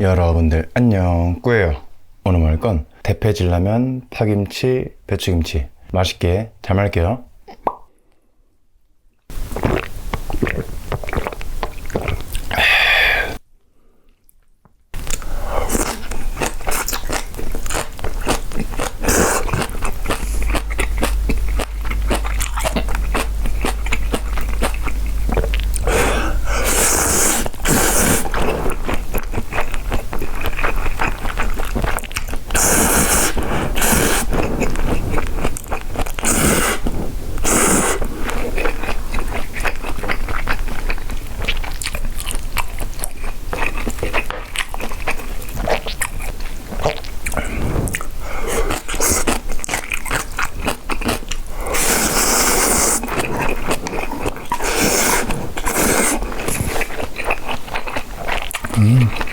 여러분들 안녕. 꾸예요. 오늘 먹을 건 대패질라면 파김치 배추김치. 맛있게 잘 말게요 嗯。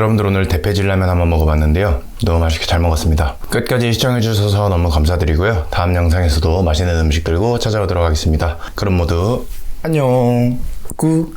여러분들 오늘 대패질라면 한번 먹어봤는데요. 너무 맛있게 잘 먹었습니다. 끝까지 시청해주셔서 너무 감사드리고요. 다음 영상에서도 맛있는 음식 들고 찾아오도록 하겠습니다. 그럼 모두 안녕. 꾹.